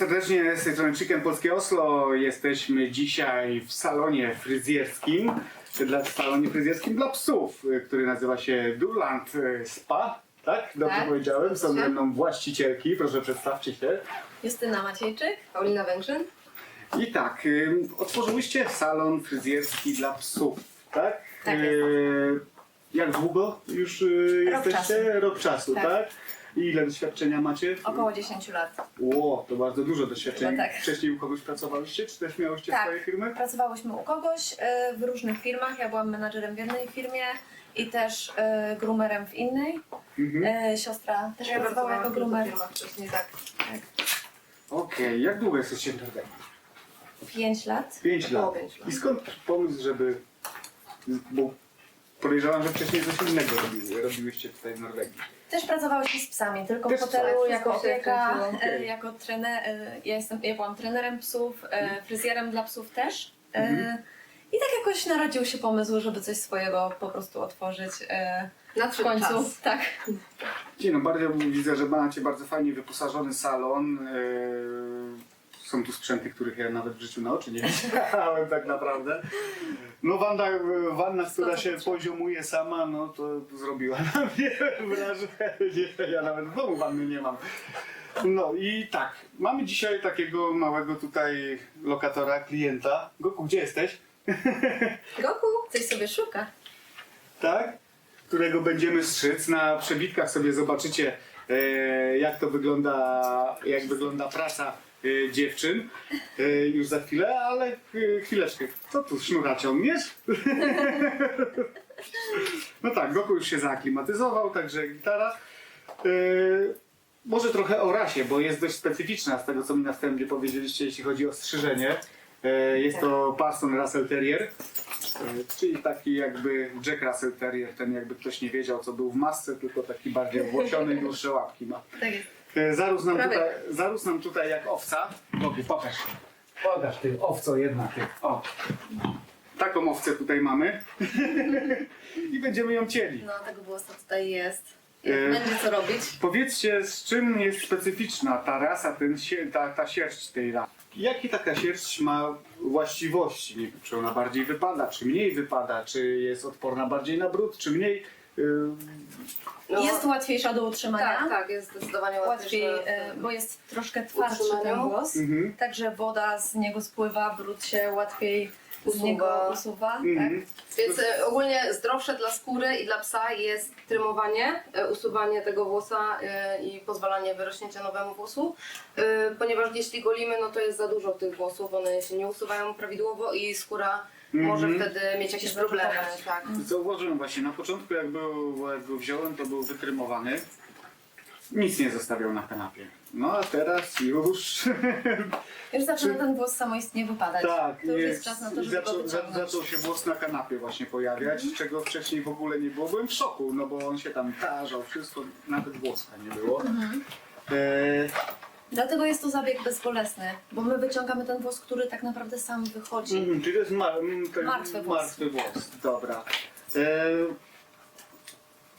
Serdecznie z tej strony Chicken Polskie Oslo. Jesteśmy dzisiaj w salonie fryzjerskim, dla, salonie fryzjerskim dla psów, który nazywa się Durland Spa. Tak? Dobrze Tak, powiedziałem? Są ze się. mną właścicielki, proszę przedstawcie się. Justyna Maciejczyk, Paulina Węgrzyn. I tak, otworzyłyście salon fryzjerski dla psów, tak? Tak Y, Jak długo już y, Rok jesteście? czasu. Rok czasu, tak? Tak. I ile doświadczenia macie? Około 10 lat. Ło, to bardzo dużo doświadczenia. Chyba tak. Wcześniej u kogoś pracowałyście, czy też miałyście Tak. swoje firmy? Pracowałyśmy u kogoś e, w różnych firmach. Ja byłam menadżerem w jednej firmie i też e, groomerem w innej. Mhm. E, siostra też Ja pracowała jako groomer. wcześniej, tak. Okej, jak długo jesteście w Norwegii? 5 lat. Pięć Około lat. pięć lat. I skąd pomysł, żeby... Bo podejrzewam, że wcześniej coś innego robiły, robiłyście tutaj w Norwegii. Też pracowałyśmy z psami, tylko Też w hotelu jako wszystko się opieka, kręciło. e, Okej. jako trener. E, ja, jestem, ja byłam trenerem psów, e, fryzjerem dla psów też. E, Mhm. I tak jakoś narodził się pomysł, żeby coś swojego po prostu otworzyć. E, w Nadszedł końcu. czas. Tak. Dzień, no bardzo widzę, że macie bardzo fajnie wyposażony salon. Eee, Są tu sprzęty, których ja nawet w życiu na oczy nie widziałem tak naprawdę. No wanna, wanna która się poziomuje sama, no to zrobiła na mnie wrażenie. Ja nawet w domu wanny nie mam. No i tak, mamy dzisiaj takiego małego tutaj lokatora, klienta. Goku, gdzie jesteś? Goku coś sobie szuka. tak? Którego będziemy strzyc. Na przebitkach sobie zobaczycie, e, jak to wygląda, jak wygląda praca e, dziewczyn e, już za chwilę, ale e, chwileczkę. Co tu sznura ciągniesz? no tak, Goku już się zaaklimatyzował, także gitara. Może trochę o rasie, bo jest dość specyficzna z tego, co mi na wstępie powiedzieliście, jeśli chodzi o strzyżenie. E, Jest to Parson Russell Terrier. E, Czyli taki jakby Jack Russell Terrier, ten jakby ktoś nie wiedział co był w masce, tylko taki bardziej włosiony i dłuższe łapki ma. Tak jest. E, Zarósł nam, Prawie. tutaj, zarósł nam tutaj jak owca. Bogu, pokaż. Pokaż ty, owco jedna ty. O. Taką owcę tutaj mamy. I będziemy ją cieli. No tego włosa tutaj jest. E, Będzie co robić. Powiedzcie, z czym jest specyficzna ta rasa, ten, sie- ta, ta sierść tej rasy? Jakie taka sierść ma właściwości? Nie wiem, czy ona bardziej wypada, czy mniej wypada, czy jest odporna bardziej na brud, czy mniej? Ym, No, Jest łatwiejsza do utrzymania. tak, tak, jest zdecydowanie Łatwiej, łatwiej. e, bo jest troszkę twardszy ten utrzymaniu. włos. Mhm. Także woda z niego spływa, brud się łatwiej z Usuwa. niego usuwa. Mhm. Tak? Więc e, ogólnie zdrowsze dla skóry i dla psa jest trymowanie, e, usuwanie tego włosa e, i pozwalanie wyrośnięcia nowemu włosu, e, ponieważ jeśli golimy, no to jest za dużo tych włosów, one się nie usuwają prawidłowo i skóra może Mhm. wtedy mieć jakieś problemy. zabudować. Tak. Zauważyłem właśnie, na początku jak, był, jak go wziąłem, to był wytrymowany. Nic nie zostawiał na kanapie. No a teraz już... Już zaczyna Czy- ten włos samoistnie wypadać. Tak, to już jest czas na to, żeby zaczął, go za- wyciągnąć. zaczął się włos na kanapie właśnie pojawiać, czego wcześniej w ogóle nie było. Byłem w szoku, no bo on się tam tarzał, wszystko, nawet włoska nie było. Mhm. E, Dlatego jest to zabieg bezbolesny, bo my wyciągamy ten włos, który tak naprawdę sam wychodzi. mhm, czyli to jest m, Martwy włos. martwy włos. Dobra. E,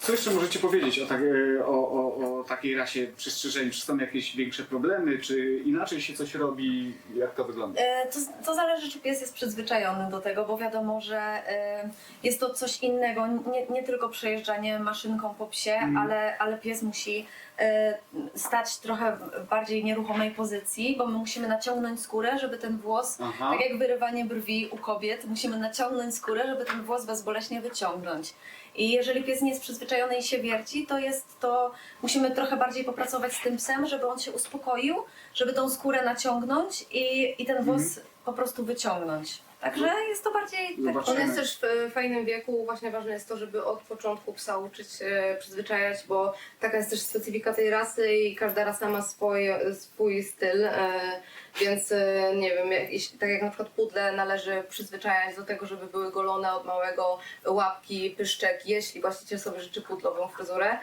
co jeszcze możecie powiedzieć o, tak, o, o, o takiej rasie przystrzyżeń? Czy są jakieś większe problemy, czy inaczej się coś robi? Jak to wygląda? E, To, to zależy, czy pies jest przyzwyczajony do tego, bo wiadomo, że e, jest to coś innego, nie, nie tylko przejeżdżanie maszynką po psie, Mhm. ale, ale pies musi e, stać trochę w bardziej nieruchomej pozycji, bo my musimy naciągnąć skórę, żeby ten włos, Aha. tak jak wyrywanie brwi u kobiet, musimy naciągnąć skórę, żeby ten włos bezboleśnie wyciągnąć. I jeżeli pies nie jest przyzwyczajony i się wierci, to jest to, musimy trochę bardziej popracować z tym psem, żeby on się uspokoił, żeby tą skórę naciągnąć i, i ten włos po prostu wyciągnąć. Także jest to bardziej tak, Zobaczymy. On jest też w fajnym wieku, właśnie ważne jest to, żeby od początku psa uczyć e, przyzwyczajać, bo taka jest też specyfika tej rasy i każda rasa ma swój, swój styl, e, więc e, nie wiem, jak, tak jak na przykład pudle należy przyzwyczajać do tego, żeby były golone od małego łapki, pyszczek, jeśli właściciel sobie życzy pudlową fryzurę.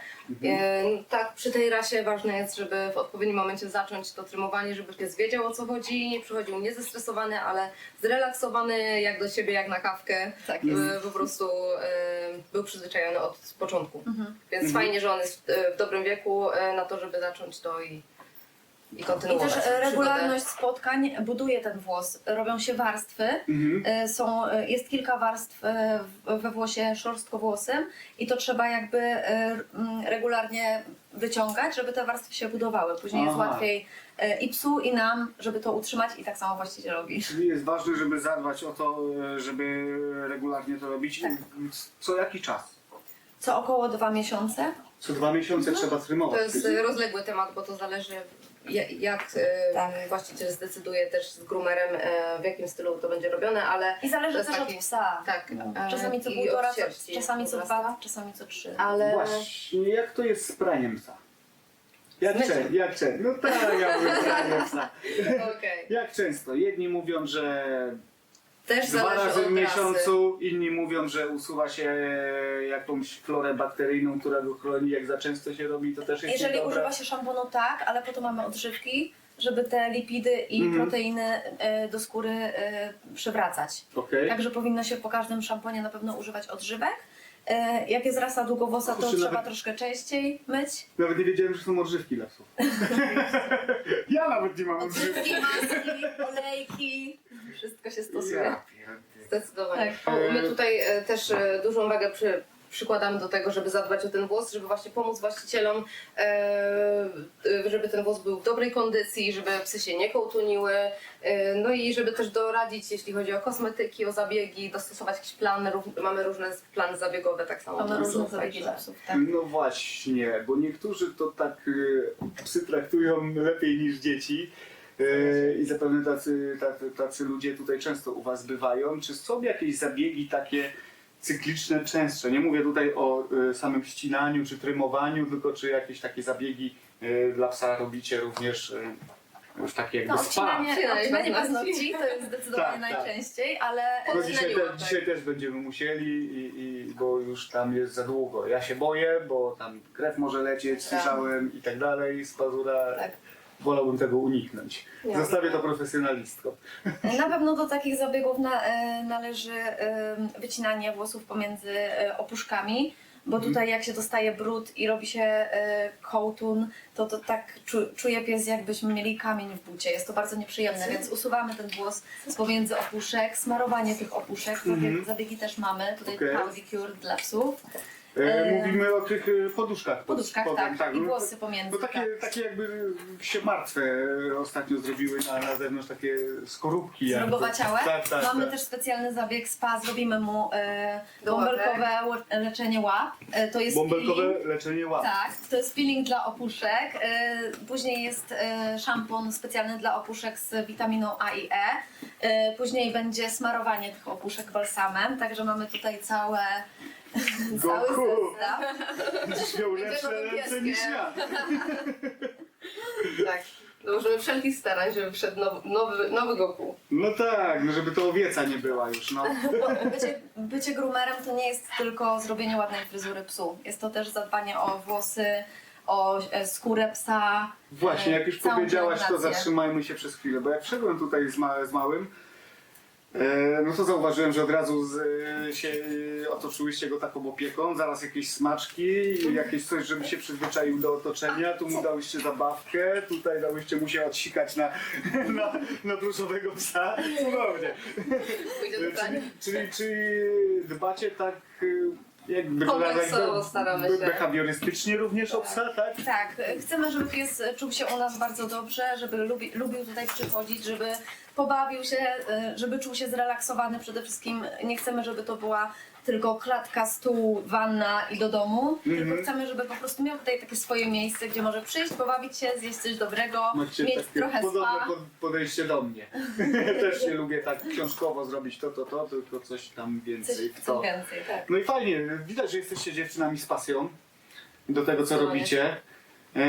E, tak, przy tej rasie ważne jest, żeby w odpowiednim momencie zacząć to trymowanie, żeby pies wiedział o co chodzi, nie przychodził nie zestresowany, ale zrelaksowany jak do siebie, jak na kawkę. Tak E, Po prostu e, był przyzwyczajony od początku. Mhm. Więc Mhm. fajnie, że on jest w dobrym wieku e, na to, żeby zacząć to i i I kontynuować też e, przygodę. regularność spotkań buduje ten włos. Robią się warstwy. Mhm. E, Są, e, jest kilka warstw e, w- we włosie szorstkowłosym i to trzeba jakby e, mm, regularnie wyciągać, żeby te warstwy się budowały. Później jest Aha. łatwiej e, i psu, i nam, żeby to utrzymać i tak samo właścicielowi. Czyli jest ważne, żeby zadbać o to, e, żeby regularnie to robić. Tak. Co jaki czas? Co około dwa miesiące. Co dwa miesiące trzeba trymować. To jest e, rozległy temat, bo to zależy jak e, Tak. właściciel zdecyduje też z groomerem, e, w jakim stylu to będzie robione, ale I zależy też taki- od psa. tak. e, Czasami co półtora, sierści czasami co dwa, czasami co trzy. Ale Właśnie, jak to jest z praniem psa? Jak, czę, jak czę? No tak, ja mówię praniem psa. okej. Jak często? Jedni mówią, że Też dwa zależy razy od w miesiącu, inni mówią, że usuwa się jakąś florę bakteryjną, która go chroni. Jak za często się robi, to też jest Jeżeli niedobre. używa się szamponu, tak, ale po to mamy odżywki, żeby te lipidy i Mhm. proteiny e, do skóry e, przywracać. Okej. Także powinno się po każdym szamponie na pewno używać odżywek. E, Jak jest rasa długowłosa, to Kurczę, trzeba nawet- troszkę częściej myć. Nawet nie wiedziałem, że są odżywki dla psów. ja nawet nie mam odżywki. Odżywki, maski, olejki, wszystko się stosuje. Ja pierdolę. Zdecydowanie. Tak. O, My tutaj e, też e, dużą wagę przy, przykładamy do tego, żeby zadbać o ten włos, żeby właśnie pomóc właścicielom, e, e, żeby ten włos był w dobrej kondycji, żeby psy się nie kołtuniły, e, no i żeby też doradzić, jeśli chodzi o kosmetyki, o zabiegi, dostosować jakiś plan. Rów- Mamy różne plany zabiegowe tak samo. Mamy dla różne psów, zabiegi także- dla psów, tak. No właśnie, bo niektórzy to tak y, psy traktują lepiej niż dzieci. Y, I zapewne tacy, tacy, tacy ludzie tutaj często u Was bywają. Czy są jakieś zabiegi takie cykliczne, częstsze? Nie mówię tutaj o y, samym ścinaniu czy trymowaniu, tylko czy jakieś takie zabiegi y, dla psa robicie również już takie jakby No, spa? odcinanie, Odcinanie paznokci. to jest zdecydowanie Tak, tak. najczęściej, ale No dzisiaj, te, dzisiaj też będziemy musieli, i, i, bo już tam jest za długo. Ja się boję, bo tam krew może lecieć, Tak. słyszałem i tak dalej, z pazura. Tak. Wolałbym tego uniknąć. Zostawię to profesjonalistkom. Na pewno do takich zabiegów na, e, należy wycinanie włosów pomiędzy e, opuszkami, bo Mhm. tutaj jak się dostaje brud i robi się e, kołtun, to to tak czu, czuje pies jakbyśmy mieli kamień w bucie. Jest to bardzo nieprzyjemne, więc usuwamy ten włos z pomiędzy opuszek, smarowanie tych opuszek, takie Mhm. zabiegi też mamy. Tutaj okay. Cure dla psów. E, E, Mówimy o tych e, poduszkach. pod Poduszkach, spodem, tak, i no, włosy pomiędzy. No takie, tak. takie jakby się martwe e, ostatnio zrobiły na, na zewnątrz takie skorupki. jakby. Zrugowaciałe. Tak, tak, Mamy tak. też specjalny zabieg spa, zrobimy mu e, Do bąbelkowe leczenie łap. E, to jest Bąbelkowe peeling. leczenie łap. Tak, to jest peeling dla opuszek. E, później jest e, szampon specjalny dla opuszek z witaminą A i E. E, później będzie smarowanie tych opuszek balsamem, także mamy tutaj całe, Goku. Będziesz miał lepsze ręce niż ja. Tak. Dołożymy wszelkich starań, żeby wszedł nowy, nowy, nowy Goku. No tak, no żeby to owieca nie była już, no. Bycie, bycie groomerem to nie jest tylko zrobienie ładnej fryzury psu. Jest to też zadbanie o włosy, o e, skórę psa. Właśnie, jak e, już całą powiedziałaś, to pielęgnację. zatrzymajmy się przez chwilę, bo jak wszedłem tutaj z, ma z małym, e, no to zauważyłem, że od razu z, e, się otoczyłyście go taką opieką, zaraz jakieś smaczki, jakieś coś, żeby się przyzwyczaił do otoczenia, tu mu dałyście zabawkę, tutaj dałyście mu się odsikać na, na, na pluszowego psa, cudownie. Do. Czyli, czyli, czyli dbacie tak e, jakby Kompleksowo staramy się. behawiorystycznie również o psa, tak? Tak, chcemy, żeby pies czuł się u nas bardzo dobrze, żeby lubi, lubił tutaj przychodzić, żeby pobawił się, e, żeby czuł się zrelaksowany przede wszystkim. Nie chcemy, żeby to była tylko klatka, stół, wanna i do domu, Mhm. tylko chcemy, żeby po prostu miał tutaj takie swoje miejsce, gdzie może przyjść, pobawić się, zjeść coś dobrego, Macie mieć takie trochę podobne spa. pod- podejście do mnie. Też nie lubię tak książkowo zrobić to, to, to, tylko coś tam więcej Coś, to. więcej, tak. No i fajnie, widać, że jesteście dziewczynami z pasją do tego, co Zdecydowanie. robicie. E,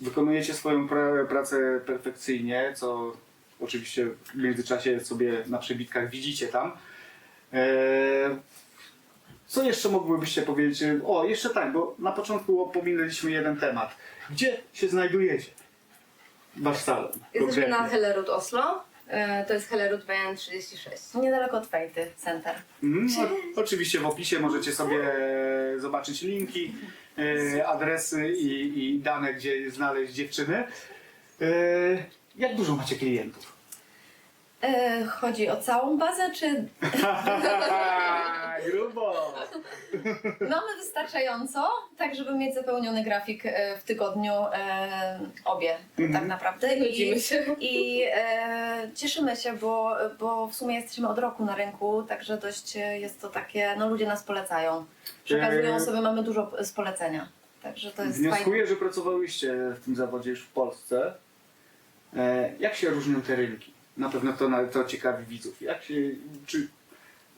wykonujecie swoją pra pracę perfekcyjnie, co oczywiście w międzyczasie sobie na przebitkach widzicie tam. E, co jeszcze mogłybyście powiedzieć? O, jeszcze tak, bo na początku pominęliśmy jeden temat. Gdzie się znajdujecie? Wasz salon. Jesteśmy na. Hellerud Oslo. E, To jest Hellerud WN36. Niedaleko od Fejty Center. Mhm, o, oczywiście w opisie możecie sobie zobaczyć linki, e, adresy i, i dane, gdzie znaleźć dziewczyny. E, jak dużo macie klientów? E, chodzi o całą bazę, czy Grubo! mamy wystarczająco, tak żeby mieć zapełniony grafik e, w tygodniu e, obie Mhm. tak naprawdę. Godzimy I, się. i e, cieszymy się, bo, bo w sumie jesteśmy od roku na rynku, także dość e, jest to takie, no ludzie nas polecają. Przekazują E, sobie, mamy dużo z polecenia. Także to jest fajne. Wnioskuję, że pracowałyście w tym zawodzie już w Polsce. E, jak się różnią te rynki? Na pewno to, na- to ciekawi widzów. Jak się, czy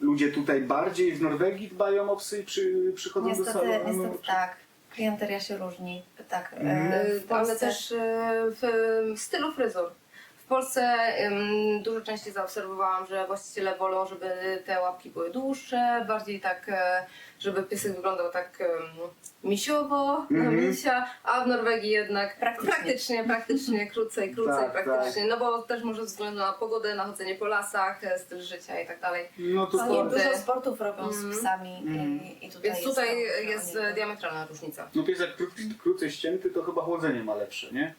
ludzie tutaj bardziej w Norwegii dbają o psy i przy, przychodzą do Niestety, salonu? niestety Czy- tak. Klienteria się różni. Tak, e, w ale też e, w stylu fryzur. W Polsce dużo częściej zaobserwowałam, że właściciele wolą, żeby te łapki były dłuższe, bardziej tak, e, żeby piesek wyglądał tak em, misiowo, na Mhm. misia, a w Norwegii jednak Praktycznie. praktycznie, praktycznie, krócej, krócej, Tak, praktycznie. No bo też może ze względu na pogodę, na chodzenie po lasach, e, styl życia i tak dalej. No to Oni Sporty. dużo sportów robią Mhm. z psami Mhm. i, i tutaj Więc jest tutaj jest e, diametralna różnica. No piesek kró, krócej ścięty, to chyba chłodzenie ma lepsze, nie?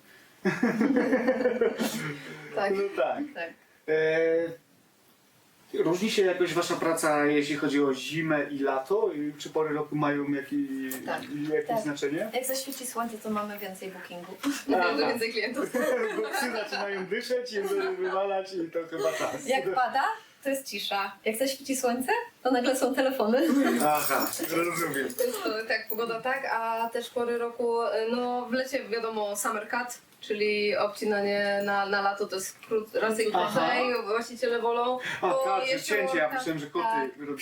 Tak. No tak. Tak. E, różni się jakoś wasza praca, jeśli chodzi o zimę i lato? I Czy pory roku mają jaki, Tak. jakieś Tak. znaczenie? Jak zaświeci słońce, to mamy więcej bookingów. Naprawdę Aha. więcej klientów. Bo psy zaczynają dyszeć i wywalać i to chyba czas. Jak pada, to jest cisza. Jak zaświeci słońce, to nagle są telefony. Aha, rozumiem. To, tak, pogoda tak, a też pory roku, no w lecie wiadomo summer cut, czyli obcinanie na, na lato to jest krót, raczej Aha. krócej, właściciele wolą, A bo tak, że jeszcze cięcie, ja tak, myślałem, że koty tak, robią.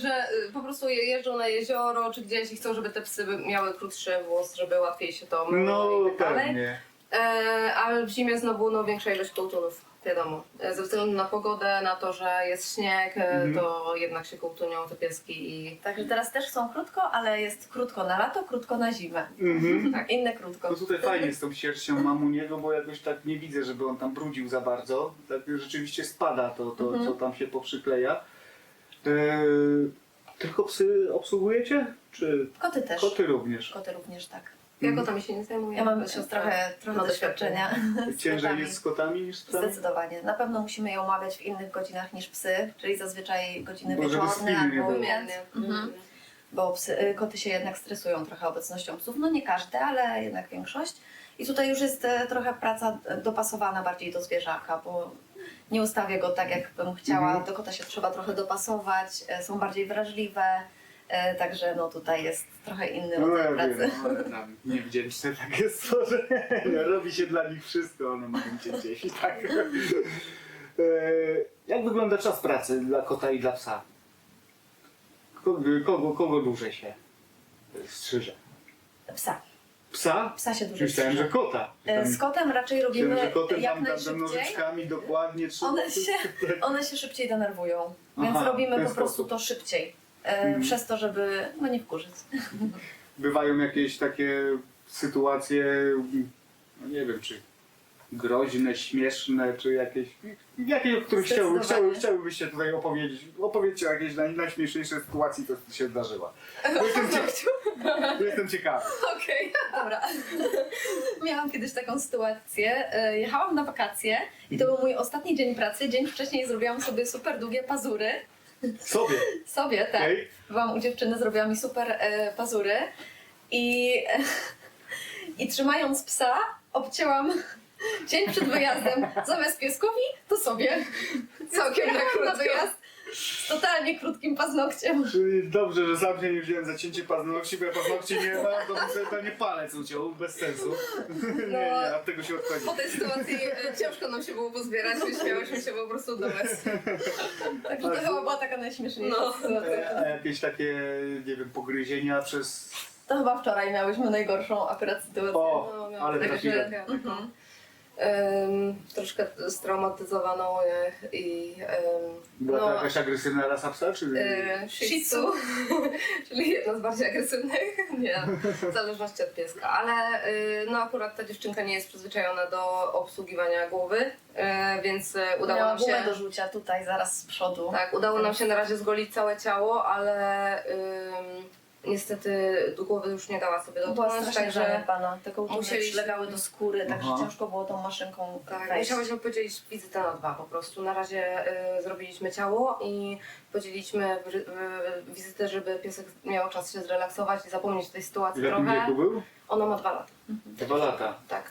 że y, po prostu je- jeżdżą na jezioro czy gdzieś i chcą, żeby te psy miały krótszy włos, żeby łatwiej się to myło No i tak dalej. pewnie. E, ale w zimie znowu no, większa ilość kołtunów, wiadomo. Ze względu na pogodę, na to, że jest śnieg, e, Mhm. to jednak się kołtunią te pieski i Także teraz też są krótko, ale jest krótko na lato, krótko na zimę. Mhm. Tak, inne krótko. No tutaj fajnie z tą sierścią mamuniego, bo jakoś tak nie widzę, żeby on tam brudził za bardzo. Tak rzeczywiście spada to, to Mhm. co tam się poprzykleja. Eee, tylko psy obsługujecie? Czy Koty też. koty również? Koty również tak. Ja kotami się nie zajmuję. Ja mam siostra trochę, trochę ma doświadczenia. Ciężej kotami. jest z kotami niż z psami? Zdecydowanie. Na pewno musimy je umawiać w innych godzinach niż psy, czyli zazwyczaj godziny Bo wieczorne albo. Wymiennie. Mhm. Bo psy, y, koty się jednak stresują trochę obecnością psów. No nie każde, ale jednak większość. I tutaj już jest e, trochę praca dopasowana bardziej do zwierzaka, bo nie ustawię go tak, jak bym chciała. Mhm. Do kota się trzeba trochę dopasować, e, są bardziej wrażliwe. E, Także no tutaj jest trochę inny No rodzaj ja pracy. wiem, ale tam niewdzięczne takie stworzenie. Robi się dla nich wszystko, one mają cię gdzieś i tak. Eee, Jak wygląda czas pracy dla kota i dla psa? Kogo, kogo, kogo dłużej się strzyże? Psa. Psa? Psa się dużo Myślałem, że kota. E, Z kotem raczej robimy Myślałem, że kotem jak tam, tam, tam najszybciej. nożyczkami dokładnie trzeba. One się, one się szybciej denerwują, więc Aha, w robimy ten po prostu sposób. to szybciej. E, Mhm. Przez to, żeby no nie wkurzyć. Bywają jakieś takie sytuacje, no nie wiem, czy groźne, śmieszne, czy jakieś, jakie, o których chciały, chciały, chciałybyście tutaj opowiedzieć. Opowiedzcie o jakiejś naj, najśmieszniejszej sytuacji, co się zdarzyła. Jestem, cie- jestem ciekawy. Okej. Dobra. Miałam kiedyś taką sytuację. E, Jechałam na wakacje i to był mój ostatni dzień pracy. Dzień wcześniej zrobiłam sobie super długie pazury. Sobie, Sobie, tak. okej? Byłam u dziewczyny, zrobiła mi super e, pazury i, i trzymając psa obcięłam dzień przed wyjazdem zamiast pieskowi, to sobie. Całkiem na na wyjazd z totalnie krótkim paznokciem. Czyli dobrze, że sam się nie wziąłem za cięcie paznokci, bo ja paznokci nie mam, to bym sobie pewnie palec uciął, bez sensu. Nie, nie, od tego się odchodzi. Po tej sytuacji e, ciężko nam się było pozbierać, śmiałyśmy się po prostu do łez. Także to chyba była taka najśmieszniejsza No. sytuacja. E, A jakieś takie, nie wiem, pogryzienia przez... To chyba wczoraj miałyśmy najgorszą akurat sytuację. O, No, miałam ale także, trafiłem. Mhm. Troszkę straumatyzowaną e, i Była to no, jakaś agresywna rasa psa, czy... e, shih tzu, czyli jedna z bardziej agresywnych, nie, w zależności od pieska, ale y, no akurat ta dziewczynka nie jest przyzwyczajona do obsługiwania głowy, e, więc e, udało Miała nam się... gumę do rzucia tutaj zaraz z przodu. Tak, udało nam się na razie zgolić całe ciało, ale ym, niestety do głowy już nie dała sobie dotknąć, także. Te kołtuny musieliśmy- przylegały do skóry, także Aha. ciężko było tą maszynką tak, wejść. musiałyśmy podzielić wizytę na dwa po prostu. Na razie y, zrobiliśmy ciało i podzieliliśmy y, wizytę, żeby piesek miał czas się zrelaksować i zapomnieć tej sytuacji W jakim trochę. wieku był? Ona ma dwa lata. Dwa lata. Tak.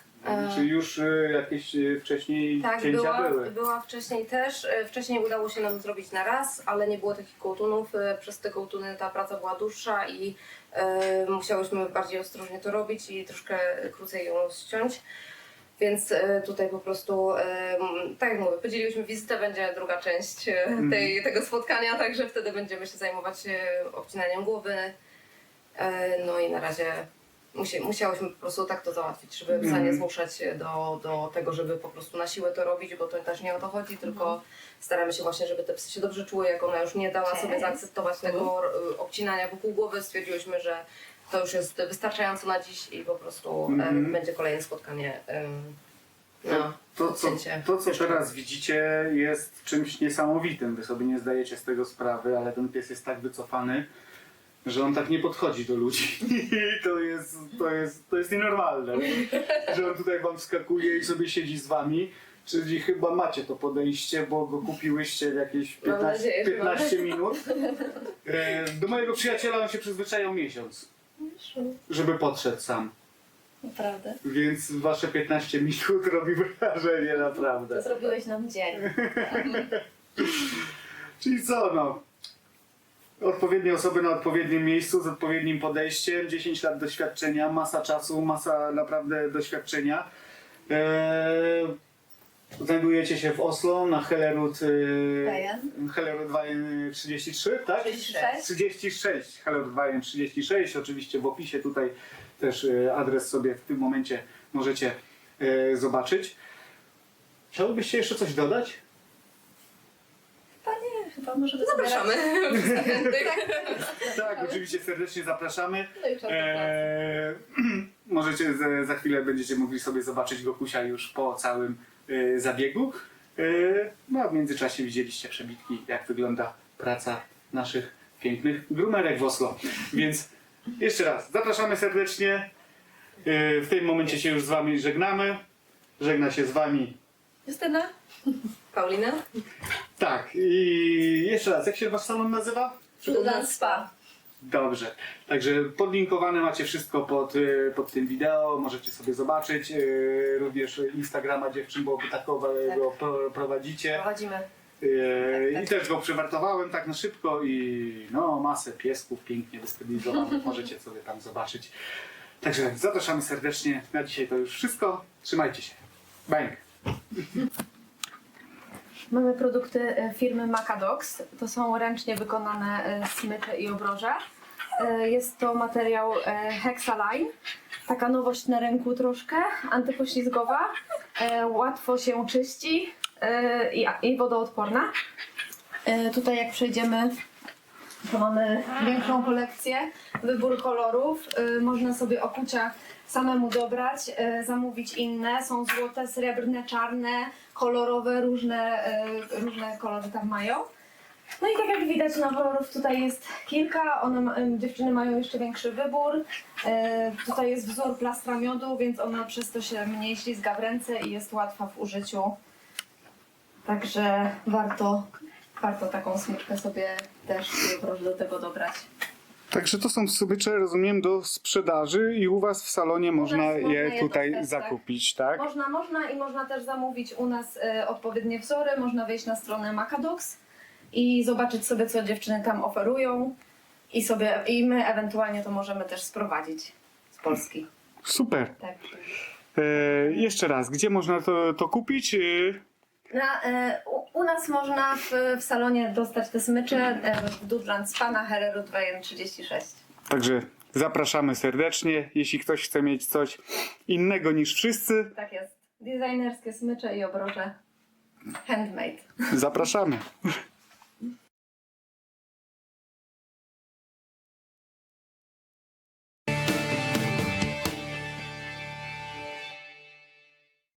Czy już y, jakieś y, wcześniej Tak, cięcia była, były? była wcześniej też. E, Wcześniej udało się nam zrobić na raz, ale nie było takich kołtunów. E, Przez te kołtuny ta praca była dłuższa i e, musiałyśmy bardziej ostrożnie to robić i troszkę krócej ją ściąć. Więc e, tutaj po prostu, e, m, tak jak mówię, podzieliłyśmy wizytę, będzie druga część e, tej, tego spotkania, także wtedy będziemy się zajmować e, obcinaniem głowy. E, No i na razie musi, musiałyśmy po prostu tak to załatwić, żeby psa nie Mhm. zmuszać do, do tego, żeby po prostu na siłę to robić, bo to też nie o to chodzi, tylko staramy się właśnie, żeby te psy się dobrze czuły, jak ona już nie dała sobie zaakceptować tego e, obcinania wokół głowy, stwierdziłyśmy, że to już jest wystarczająco na dziś i po prostu e, Mhm. będzie kolejne spotkanie. To, no, to, co, odcięcie. to, co teraz widzicie, jest czymś niesamowitym. Wy sobie nie zdajecie z tego sprawy, ale ten pies jest tak wycofany, że on tak nie podchodzi do ludzi. I to jest, to jest, to jest nienormalne, że on tutaj wam wskakuje i sobie siedzi z wami. Czyli chyba macie to podejście, bo go kupiłyście w jakieś Mam 15, nadzieję, że 15 minut. E, Do mojego przyjaciela on się przyzwyczajał miesiąc, żeby podszedł sam. Naprawdę. Więc wasze 15 minut robi wrażenie, naprawdę. zrobiłeś nam dzień. Czyli co, no? Odpowiednie osoby na odpowiednim miejscu, z odpowiednim podejściem, 10 lat doświadczenia, masa czasu, masa naprawdę doświadczenia. Eee, znajdujecie się w Oslo na Hellerud, Wajen. Hellerud Wajen 33, tak? 36. 36, Hellerud Wajen 36. Oczywiście w opisie tutaj też e, adres sobie w tym momencie możecie e, zobaczyć. Chciałbyście jeszcze coś dodać? Chyba możemy Zapraszamy. Tak, oczywiście serdecznie zapraszamy. No i czas Eee, możecie za, za chwilę będziecie mogli sobie zobaczyć Gokusia już po całym e, zabiegu. E, no a w międzyczasie widzieliście przebitki, jak wygląda praca naszych pięknych grumerek w Oslo. Więc jeszcze raz zapraszamy serdecznie. E, w tym momencie się już z wami żegnamy. Żegna się z wami. Justyna? Paulina? Tak, i jeszcze raz, jak się wasz salon nazywa? Dudan Spa. Dobrze. Także podlinkowane macie wszystko pod, y, pod tym wideo, możecie sobie zobaczyć. y, Również Instagrama dziewczyn, bo wy takowego pro- prowadzicie. Prowadzimy. Y, Tak, I też go przywartowałem tak na szybko i no masę piesków pięknie wystylizowanych możecie sobie tam zobaczyć. Także zapraszamy serdecznie. Na dzisiaj to już wszystko. Trzymajcie się. Bang! Mamy produkty e, firmy Macadox. To są ręcznie wykonane e, smycze i obroże. E, Jest to materiał Hexaline. Taka nowość na rynku troszkę, antypoślizgowa. Łatwo się czyści i, wodoodporna. Tutaj jak przejdziemy, to mamy większą kolekcję, wybór kolorów. E, Można sobie okucia samemu dobrać, e, zamówić inne. Są złote, srebrne, czarne, kolorowe, różne, e, różne kolory tam mają. No i tak jak widać, no kolorów tutaj jest kilka, one, dziewczyny mają jeszcze większy wybór. Tutaj jest wzór plastra miodu, więc ona przez to się mniej ślizga w ręce i jest łatwa w użyciu. Także warto, warto taką smyczkę sobie też proszę do tego dobrać. Także to są smycze, rozumiem, do sprzedaży i u Was w salonie można można je je tutaj dostać, tak. zakupić, tak? Można, można i można też zamówić u nas e, odpowiednie wzory. Można wejść na stronę Macadox i zobaczyć sobie, co dziewczyny tam oferują. I, sobie, I my ewentualnie to możemy też sprowadzić z Polski. Super. Tak. E, jeszcze raz, gdzie można to, to kupić? E, Na, e, u, u nas można w, w salonie dostać te smycze e, w Dudland Spa na Hererud Wajen 36. Także zapraszamy serdecznie. Jeśli ktoś chce mieć coś innego niż wszyscy, Tak jest. Designerskie smycze i obroże handmade. zapraszamy.